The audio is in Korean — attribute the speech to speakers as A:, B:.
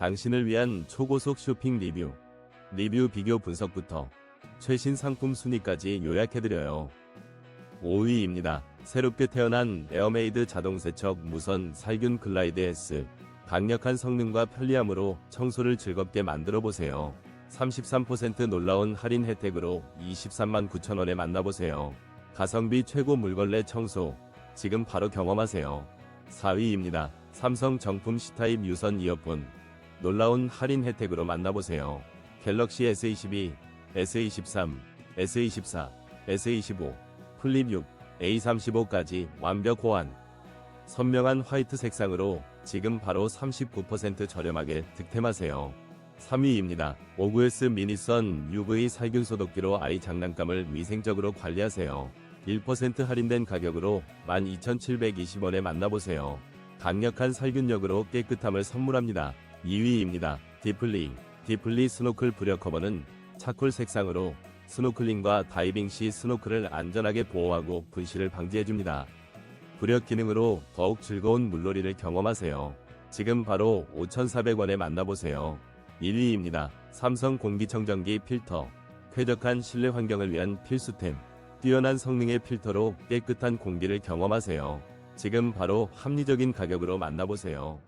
A: 당신을 위한 초고속 쇼핑 리뷰. 리뷰 비교 분석부터 최신 상품 순위까지 요약해드려요. 5위입니다. 새롭게 태어난 에어메이드 자동세척 무선 살균 글라이드 S. 강력한 성능과 편리함으로 청소를 즐겁게 만들어 보세요. 33% 놀라운 할인 혜택으로 23만 9천원에 만나보세요. 가성비 최고 물걸레 청소. 지금 바로 경험하세요. 4위입니다. 삼성 정품 C타입 유선 이어폰. 놀라운 할인 혜택으로 만나보세요. 갤럭시 S22, S23, S24, S25, 플립 6, A35까지 완벽 호환. 선명한 화이트 색상으로 지금 바로 39% 저렴하게 득템하세요. 3위입니다. 오구스 미니선 UV 살균 소독기로 아이 장난감을 위생적으로 관리하세요. 1% 할인된 가격으로 12,720원에 만나보세요. 강력한 살균력으로 깨끗함을 선물합니다. 2위입니다. 디플리. 디플리 스노클 부력 커버는 차콜 색상으로 스노클링과 다이빙 시 스노클을 안전하게 보호하고 분실을 방지해줍니다. 부력 기능으로 더욱 즐거운 물놀이를 경험하세요. 지금 바로 5,400원에 만나보세요. 1위입니다. 삼성 공기청정기 필터. 쾌적한 실내 환경을 위한 필수템. 뛰어난 성능의 필터로 깨끗한 공기를 경험하세요. 지금 바로 합리적인 가격으로 만나보세요.